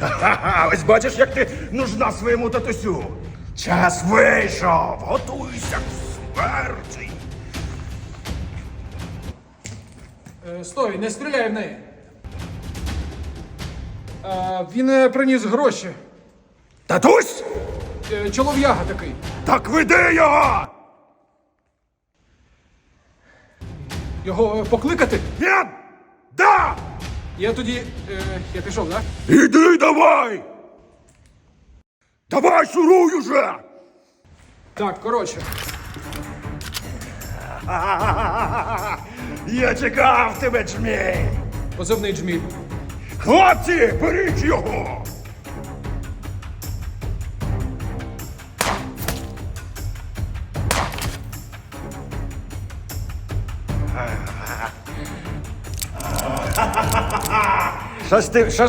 Ха-ха, ось бачиш, як ти нужна своєму татусю. Час вийшов. Готуйся к смерті. Е, Стой, не стріляй в неї. А, він е, приніс гроші. Татусь? Е, Чолов'яга такий. Так веди його! Його е, покликати? Ні! Да! Я тоді. Е, я пішов, так? Іди давай! Давай шуруй уже! Так, коротше. Я чекав тебе, Джмій! Позивний джміль. Хлопці, беріть його! Щось ти, щось